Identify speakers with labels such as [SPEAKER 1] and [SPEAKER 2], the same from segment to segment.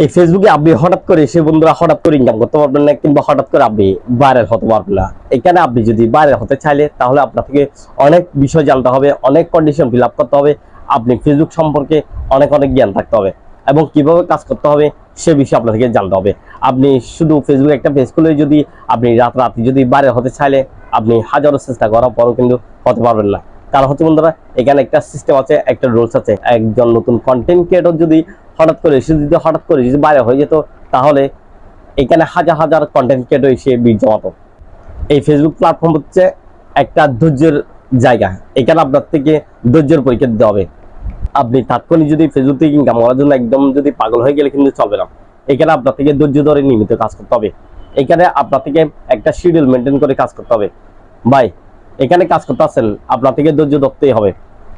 [SPEAKER 1] এই ফেসবুকে আপনি হঠাৎ করে সে বন্ধুরা হঠাৎ করে ইনকাম করতে পারবেন না কিংবা হঠাৎ করে আপনি ভাইরাল হতে পারবেন না। এখানে আপনি যদি ভাইরাল হতে চাইলে তাহলে আপনার থেকে অনেক বিষয় জানতে হবে, অনেক কন্ডিশন ফিল করতে হবে, আপনি ফেসবুক সম্পর্কে অনেক অনেক জ্ঞান থাকতে হবে এবং কীভাবে কাজ করতে হবে সে বিষয়ে আপনার থেকে জানতে হবে। আপনি শুধু ফেসবুকে একটা পেজ খুলে যদি আপনি রাত রাত যদি ভাইরাল হতে চাইলে আপনি হাজারো চেষ্টা করার পরও কিন্তু হতে পারবেন না। কারণ হচ্ছে বন্ধুরা, এখানে একটা সিস্টেম আছে, একটা রুলস আছে। একজন নতুন কন্টেন্ট ক্রিয়েটর যদি হঠাৎ করে, সে যদি হঠাৎ করে যদি বাইরে হয়ে যেত, তাহলে এখানে হাজার হাজার কন্টেন্ট ক্রিয়েটর এসে বীজ জমাতো। এই ফেসবুক প্ল্যাটফর্ম হচ্ছে একটা ধৈর্যের জায়গা। এখানে আপনার থেকে ধৈর্যের পরীক্ষা দিতে হবে। আপনি তাৎক্ষণিক যদি ফেসবুক থেকে ইনকাম করার জন্য একদম যদি পাগল হয়ে গেলে কিন্তু চলবে না। এখানে আপনার থেকে ধৈর্য ধরে নিয়মিত কাজ করতে হবে। এখানে আপনার থেকে একটা শিডিউল মেনটেন করে কাজ করতে হবে। ভাই, এখানে কাজ করতে আসছেন আপনার থেকে ধৈর্য ধরতেই হবে।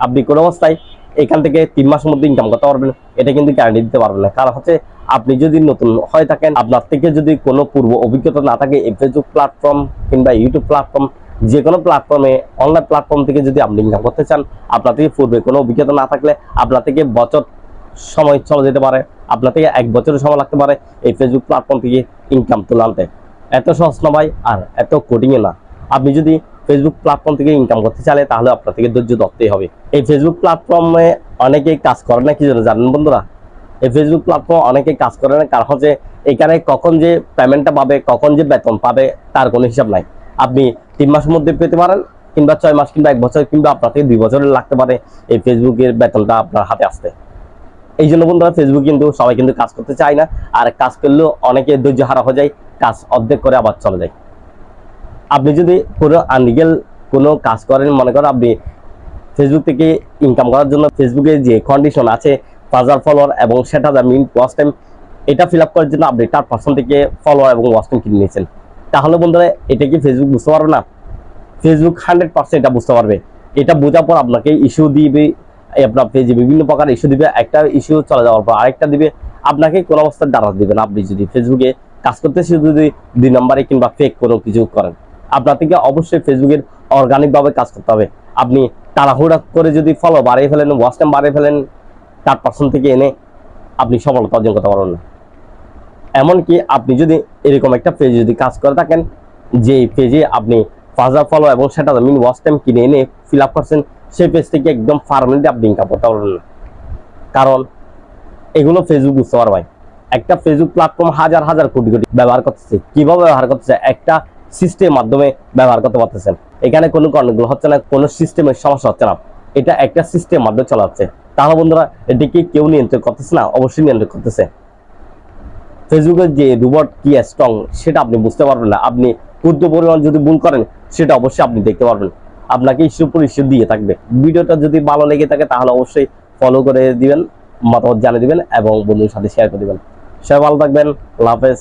[SPEAKER 1] আপনি কোনো অবস্থায় এখান থেকে তিন মাসের মধ্যে ইনকাম করতে পারবেন। এটা কিন্তু গ্যারান্টি দিতে পারবেন না। কারণ হচ্ছে, আপনি যদি নতুন হয়ে থাকেন, আপনার থেকে যদি কোনো পূর্ব অভিজ্ঞতা না থাকে ফেসবুক প্ল্যাটফর্ম কিংবা ইউটিউব প্ল্যাটফর্ম যে কোনো প্ল্যাটফর্মে অনলাইন প্ল্যাটফর্ম থেকে যদি আপনি ইনকাম করতে চান, আপনার থেকে পূর্বে কোনো অভিজ্ঞতা না থাকলে, আপনার থেকে বছর সময় চলে যেতে পারে, আপনার থেকে এক বছরের সময় লাগতে পারে, এই ফেসবুক প্ল্যাটফর্ম থেকে ইনকাম তুলে আনতে। এত সহজ না ভাই, আর এত কোডিংয়ে না। আপনি যদি ফেসবুক প্ল্যাটফর্ম থেকে ইনকাম করতে চাইলে তাহলে আপনার থেকে ধৈর্য ধরতেই হবে। এই ফেসবুক প্ল্যাটফর্মে অনেকেই কাজ করে না, কি জন্য জানেন বন্ধুরা? এই ফেসবুক প্ল্যাটফর্ম অনেকেই কাজ করে না, কারণ হচ্ছে এখানে কখন যে পেমেন্টটা পাবে, কখন যে বেতন পাবে, তার কোনো হিসাব নাই। আপনি তিন মাসের মধ্যে পেতে পারেন, কিংবা ছয় মাস কিংবা এক বছর, কিংবা আপনার থেকে দুই বছরের লাগতে পারে এই ফেসবুকের বেতনটা আপনার হাতে আসতে। এই জন্য বন্ধুরা ফেসবুক কিন্তু, সবাই কিন্তু কাজ করতে চায় না, আর কাজ করলেও অনেকে ধৈর্য হারা হয়ে যায়, কাজ অর্ধেক করে আবার চলে যায়। আপনি যদি কোনো আনলিগেল কোনো কাজ করেন, মনে করেন আপনি ফেসবুক থেকে ইনকাম করার জন্য ফেসবুকে যে কন্ডিশন আছে হাজার ফলোয়ার এবং সেট হাজার মিনিট ওয়াচ টাইম এটা ফিল আপ করার জন্য আপনি তার পার্সেন্ট থেকে ফলোয়ার এবং ওয়াচ টাইম কিনে নিয়েছেন। তাহলে বন্ধুরা, এটা কি ফেসবুক বুঝতে পারবে না? ফেসবুক হান্ড্রেড পার্সেন্ট এটা বুঝতে পারবে। এটা বোঝার পর আপনাকে ইস্যু দিবে, আপনার পেজে বিভিন্ন প্রকার ইস্যু দিবে, একটা ইস্যু চলে যাওয়ার পর আরেকটা দিবে, আপনাকে কোনো অবস্থায় দাঁড়াতে দিবে না। আপনি যদি ফেসবুকে কাজ করতে শুধু যদি দুই নম্বরে কিংবা ফেক কোনো কিছু করেন। আপনার থেকে অবশ্যই ফেসবুকের অর্গানিকভাবে কাজ করতে হবে। আপনি তাড়াহুড়া করে যদি ফলো বাড়িয়ে ফেলেন ওয়াচ টাইম বাড়িয়ে ফেলেন, তার পার্সেন্ট থেকে এনে আপনি সফলতা অর্জন করতে পারবেন না। এমনকি আপনি যদি এরকম একটা পেজে যদি কাজ করে থাকেন যে পেজে আপনি ফাজার ফলো এবং সেটা মিন ওয়াচ টাইম কিনে এনে ফিল আপ করছেন, সেই পেজ থেকে একদম পারমানেন্টলি আপনি ইনকাম করতে পারবেন না। কারণ এগুলো ফেসবুক বুঝতে পারবে একটা ফেসবুক প্ল্যাটফর্ম হাজার হাজার কোটি কোটি ব্যবহার করতেছে। কীভাবে ব্যবহার করতেছে? একটা সিস্টেমের মাধ্যমে ব্যবহার করতে পারতেছেন। এখানে কোনো গণ্ডগোল হচ্ছে না, কোনো সিস্টেমের সমস্যা হচ্ছে না। এটা একটা সিস্টেম মাধ্যমে চলা হচ্ছে তাহলে বন্ধুরা, এটিকে কেউ নিয়ন্ত্রণ করতেছে না, অবশ্যই নিয়ন্ত্রণ করতেছে। ফেসবুকের যে রোবট কি স্ট্রং সেটা আপনি বুঝতে পারবেন না। আপনি ক্ষুদ্র পরিমাণ যদি ভুল করেন, সেটা অবশ্যই আপনি দেখতে পারবেন। আপনাকে ইস্যুর উপর ইস্যু দিয়ে থাকবে। ভিডিওটা যদি ভালো লেগে থাকে, তাহলে অবশ্যই ফলো করে দিবেন, মতামত জানিয়ে দিবেন এবং বন্ধুর সাথে শেয়ার করে দিবেন। সবাই ভালো থাকবেন হাফেজ।